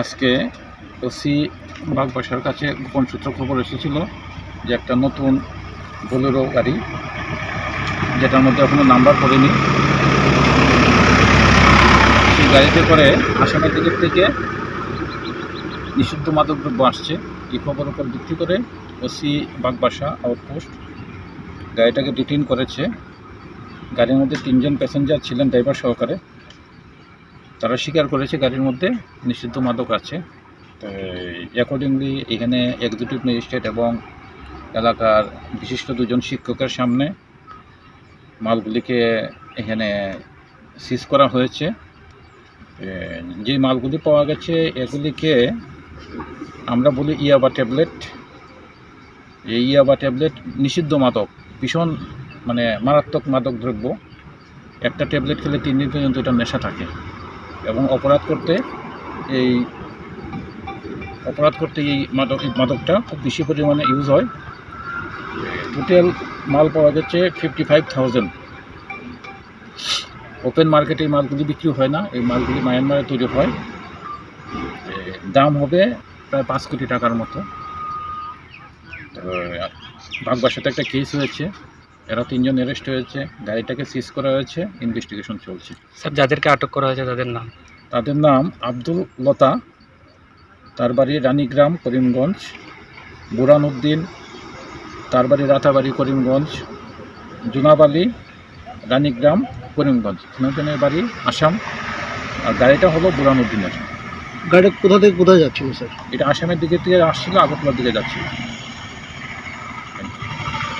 আজকে ওসি বাগবাসার কাছে গোপন সূত্র খবর এসেছিল যে একটা নতুন বোলেরো গাড়ি, যেটার মধ্যে এখনও নাম্বার পড়েনি সেই গাড়িতে করে আসামের দিকের থেকে নিষিদ্ধ মাদকদ্রব্য আসছে। এই খবর উপর ভিত্তি করে ওসি বাগবাসা আউটপোস্ট গাড়িটাকে ডিটেইন করেছে। গাড়ির মধ্যে তিনজন প্যাসেঞ্জার ছিলেন ড্রাইভার সহকারে। তারা স্বীকার করেছে গাড়ির মধ্যে, নিষিদ্ধ মাদক আছে। অ্যাকর্ডিংলি এখানে এক্সিকিউটিভ ম্যাজিস্ট্রেট এবং এলাকার বিশিষ্ট দুজন শিক্ষকের সামনে মালগুলিকে এখানে সিজ করা হয়েছে। যে মালগুলি পাওয়া গেছে, এগুলিকে আমরা বলি ইয়াবা ট্যাবলেট। এই ইয়াবা ট্যাবলেট নিষিদ্ধ মাদক, ভীষণ মানে মারাত্মক মাদক দ্রব্য। একটা ট্যাবলেট খেলে তিন দিন পর্যন্ত এটা নেশা থাকে। এবং অপরাধ করতে এই অপরাধ করতে এই মাদক মাদকটা খুব বেশি পরিমাণে ইউজ হয়। টোটাল মাল পাওয়া যাচ্ছে ফিফটি ফাইভ থাউজেন্ড ওপেন মার্কেটে এই মালগুলি বিক্রি হয় না, এই মালগুলি মায়ানমারে তৈরি হয়। দাম হবে প্রায় পাঁচ কোটি টাকার মতো। তো, বাগবাসাতে একটা কেস হয়েছে। এরা তিনজন অ্যারেস্ট হয়েছে গাড়িটাকে সিজ করা হয়েছে ইনভেস্টিগেশন চলছে। স্যার যাদেরকে আটক করা হয়েছে তাদের নাম? তাদের নাম আব্দুল লতা তার বাড়ি রানীগ্রাম করিমগঞ্জ বুরান উদ্দিন তার বাড়ি রাতাবাড়ি করিমগঞ্জ জুনাব আলী রানীগ্রাম করিমগঞ্জ। তিনজনের বাড়ি আসাম আর গাড়িটা হলো বুরান উদ্দিনের গাড়িটা কোথা থেকে কোথায় যাচ্ছিল স্যার? এটা আসামের দিকে থেকে আসছিল আগরতলার দিকে যাচ্ছিল।